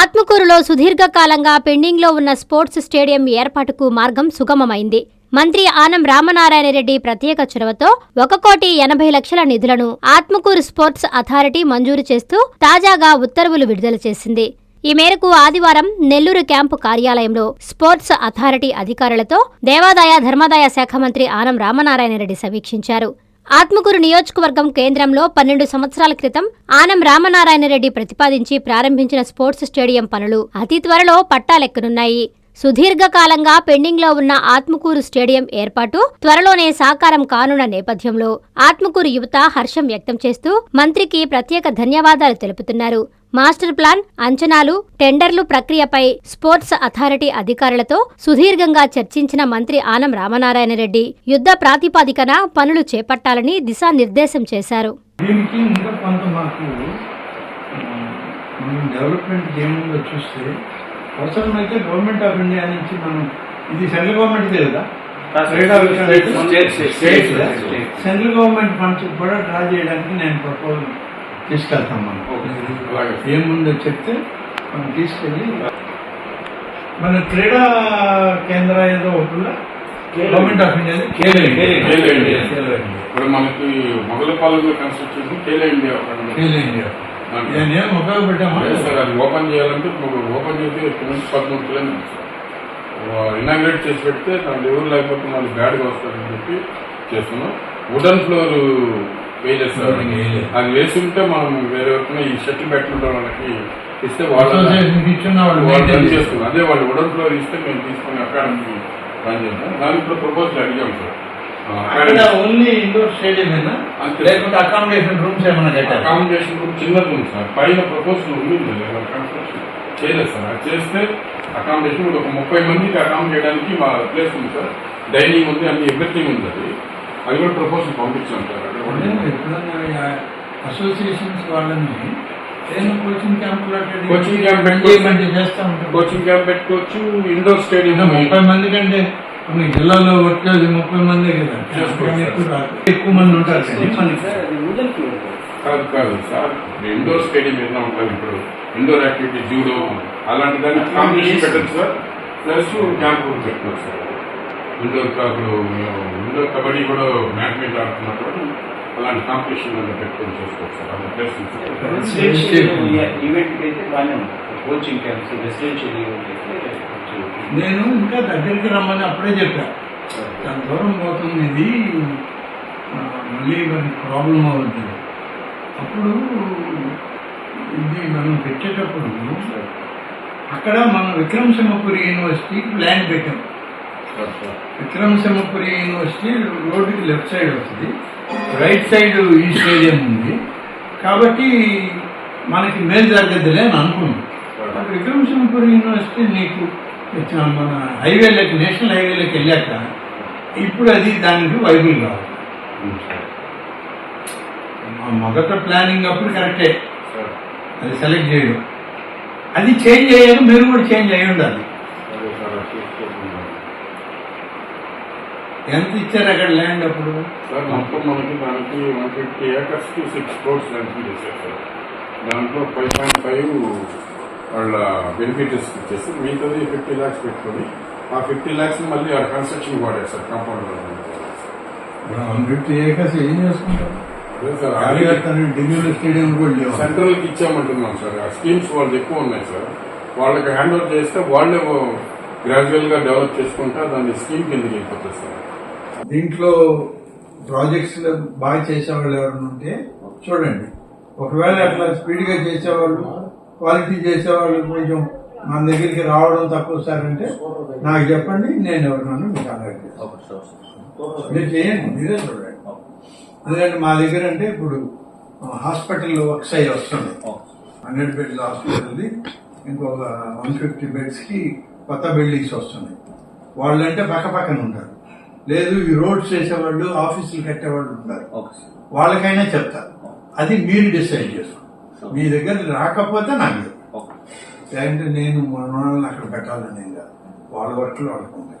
ఆత్మకూరులో సుదీర్ఘకాలంగా పెండింగ్లో ఉన్న స్పోర్ట్స్ స్టేడియం ఏర్పాటుకు మార్గం సుగమమైంది. మంత్రి ఆనం రామనారాయణ రెడ్డి ప్రత్యేక చొరవతో ఒక కోటి ఎనభై లక్షల నిధులను ఆత్మకూరు స్పోర్ట్స్ అథారిటీ మంజూరు చేస్తూ తాజాగా ఉత్తర్వులు విడుదల చేసింది. ఈ మేరకు ఆదివారం నెల్లూరు క్యాంపు కార్యాలయంలో స్పోర్ట్స్ అథారిటీ అధికారులతో దేవాదాయ ధర్మాదాయ శాఖ మంత్రి ఆనం రామనారాయణ రెడ్డి సమీక్షించారు. ఆత్మకూరు నియోజకవర్గం కేంద్రంలో పన్నెండు సంవత్సరాల క్రితం ఆనం రామనారాయణ రెడ్డి ప్రతిపాదించి ప్రారంభించిన స్పోర్ట్స్ స్టేడియం పనులు అతి త్వరలో పట్టాలెక్కనున్నాయి. సుదీర్ఘకాలంగా పెండింగ్లో ఉన్న ఆత్మకూరు స్టేడియం ఏర్పాటు త్వరలోనే సాకారం కానున్న నేపథ్యంలో ఆత్మకూరు యువత హర్షం వ్యక్తం చేస్తూ మంత్రికి ప్రత్యేక ధన్యవాదాలు తెలుపుతున్నారు. మాస్టర్ ప్లాన్ అంచనాలు టెండర్లు ప్రక్రియపై స్పోర్ట్స్ అథారిటీ అధికారులతో సుదీర్ఘంగా చర్చించిన మంత్రి ఆనం రామనారాయణ రెడ్డి యుద్ధ ప్రాతిపాదికన పనులు చేపట్టాలని దిశానిర్దేశం చేశారు. దీనికి ఇంకా కొంత మాకు ఆ, మనం డెవలప్మెంట్ ఏముందో చూస్తే అవసరమైతే గవర్నమెంట్ ఆఫ్ ఇండియా నుంచి మనం ఇది సెంట్రల్ గవర్నమెంట్ కదా క్రీడా సెంట్రల్ గవర్నమెంట్ ఫండ్స్ కూడా డ్రా చేయడానికి నేను ప్రపోజల్ తీసుకెళ్తాం మనం ఏముందో చెప్తే మనం తీసుకెళ్ళి మన క్రీడా కేంద్ర ఏదో ఒకటి గవర్నమెంట్ ఆఫ్ ఇండియా. ఇప్పుడు మనకి మొగలపాలెంలో construction Khelo India Khelo India. దాన్ని ఏం ఉపయోగపెట్టామా సార్ అది ఓపెన్ చేయాలంటే ఇప్పుడు ఓపెన్ చేసి నుంచి పదమూడు కిలోమీటర్స్. ఇనాగ్రేట్ చేసి పెడితే దాంట్లో ఎవరు లేకపోతే మనకి బ్యాడ్గా వస్తుందని చెప్పి చేస్తున్నాం. వుడన్ ఫ్లోర్ వేయలేదు సార్ Wooden వేయలేదు. అది వేసి ఉంటే మనం వేరే ఎవరికైనా ఈ షటిల్ బ్యాట్లు వాళ్ళకి. ఇస్తే వాళ్ళు వాళ్ళు. చేస్తున్నారు అదే వాళ్ళు వుడన్ ఫ్లోర్ ఇస్తే మేము తీసుకుని అకాడమీ రన్ చేద్దాం దానికి కూడా ప్రపోజల్ అడిగాం సార్. ఓన్లీ ఇండోర్ స్టేడియం అంతే. లేకుంటే అకామిడేషన్ రూమ్స్ ఏమైనా కట్టారు అకామిడేషన్ రూమ్ చిన్నది ఉంది సార్. పైన ప్రపోజల్ ఉంది కన్స్ట్రక్షన్ చేయలేదు సార్. అది చేస్తే అకామిడేషన్ ఒక ముప్పై మందికి అకామిడేట్ చేయడానికి మా ప్లేస్ ఉంది సార్. డైనింగ్ ఉంది అన్ని ఎవ్రీథింగ్ ఉంది అది. అది కూడా ప్రపోజల్ పంపించాం అసోసియేషన్స్ వాళ్ళని కోచింగ్ క్యాంప్ పెట్టుకోవచ్చు. చేస్తా ఉంటారు. కోచింగ్ క్యాంప్ పెట్టుకోవచ్చు ఇండోర్ స్టేడియం ముప్పై మంది కంటే జిల్లాలో వచ్చేది ముప్పై మందే కదా. ఎక్కువ మంది ఉంటారు. కాదు కాదు సార్ ఇండోర్ స్టేడియం ఏదైనా ఉంటుంది ఇప్పుడు? ఇండోర్ యాక్టివిటీ జూడో అలాంటి దాన్ని కాంపిటీషన్ పెట్టచ్చు సార్? ప్లస్ క్యాంప్ కూడా పెట్టుకోవచ్చు సార్. ఇండోర్ అప్పుడు ఇండోర్ కబడ్డీ కూడా మీద ఆడుతున్నప్పుడు అలాంటి కాంపిటీషన్ పెట్టుకొని చేసుకోవచ్చు సార్. అలా ప్లేస్ అయితే బాగానే ఉంది. కోచింగ్ క్యాంప్స్ రెసిడెన్షియల్ ఈవెంట్ అయితే కొంచెం నేను ఇంకా దగ్గరికి రమ్మని అప్పుడే చెప్పా. దాని దూరం పోతుంది ఇది? మళ్ళీ మనకి ప్రాబ్లం అవుతుంది అప్పుడు ఇది మనం పెట్టేటప్పుడు అక్కడ మనం విక్రమసింహపురి యూనివర్సిటీకి ల్యాండ్ పెట్టాం. సార్ సార్ విక్రమసింహపురి యూనివర్సిటీ రోడ్డుకి లెఫ్ట్ సైడ్ వస్తుంది. రైట్ సైడ్ ఈ స్టేడియం ఉంది. కాబట్టి మనకి మేలు జరగద్దులే అని అనుకున్నాం. విక్రమసింహపురి యూనివర్సిటీ నీకు మన హైవేలోకి నేషనల్ హైవేలోకి వెళ్ళాక ఇప్పుడు అది దానికి వైబుల్ కావాలి. మా మొదట ప్లానింగ్ అప్పుడు కరెక్టే. అది సెలెక్ట్ చేయడం. అది చేంజ్ అయ్యాక మీరు కూడా చేంజ్ అయ్యి ఉండాలి సరే సార్ అది చూసుకుంటున్నాం. ఎంత ఇచ్చారు అక్కడ ల్యాండ్ అప్పుడు? సార్ మొత్తం మనకి దానికి one fifty acres six crores land చేశారు సార్. దాంట్లో ఫైవ్ పాయింట్ ఫైవ్ వాళ్ళ బెనిఫిట్స్ ఇచ్చేసి మిగతాది ఫిఫ్టీ ల్యాక్స్ పెట్టుకొని ఆ ఫిఫ్టీ ల్యాక్స్ మళ్ళీ ఆ కన్స్ట్రక్షన్ వాడారు sir compound one fifty acres ఏం చేసుకుంటారు? అదే సార్ కార్యకర్తలు ఢిల్లీలో స్టేడియం కూడా లేవు? సెంట్రల్కి ఇచ్చామంటున్నాం సార్ ఆ స్కీమ్స్ వాళ్ళది ఎక్కువ ఉన్నాయి సార్. వాళ్ళకి హ్యాండ్ ఓవర్ చేస్తే వాళ్ళే గ్రాడ్యువల్గా డెవలప్ చేసుకుంటా దాన్ని స్కీమ్ కిందకి వెళ్ళిపోతుంది సార్. దీంట్లో ప్రాజెక్ట్స్ బాగా చేసేవాళ్ళు ఎవరైనా ఉంటే చూడండి. ఒకవేళ అట్లా స్పీడ్గా చేసేవాళ్ళు క్వాలిటీ చేసేవాళ్ళు కొంచెం మన దగ్గరికి రావడం తక్కువ సార్ అంటే నాకు చెప్పండి నేను ఎవరినైనా మీకు కాంటాక్ట్ చేస్తాను. మీరు చేయండి మీరే చూడండి. ఎందుకంటే మా దగ్గర అంటే ఇప్పుడు హాస్పిటల్ వర్క్స్ అయ్యి వస్తుంది. హండ్రెడ్ బెడ్స్ హాస్పిటల్ది ఇంకొక వన్ ఫిఫ్టీ బెడ్స్కి కొత్త బిల్డింగ్స్ వస్తున్నాయి. వాళ్ళంటే పక్క పక్కన ఉంటారు. లేదు ఈ రోడ్స్ వేసేవాళ్ళు ఆఫీసులు కట్టేవాళ్ళు ఉంటారు. వాళ్ళకైనా చెప్తారు అది మీరు డిసైడ్ చేసుకోండి. మీ దగ్గర రాకపోతే నాకు లేదంటే నేను మన వాళ్ళని అక్కడ పెట్టాలని కాదు. వాళ్ళ వర్క్లు వాళ్ళకు ఉంటాయి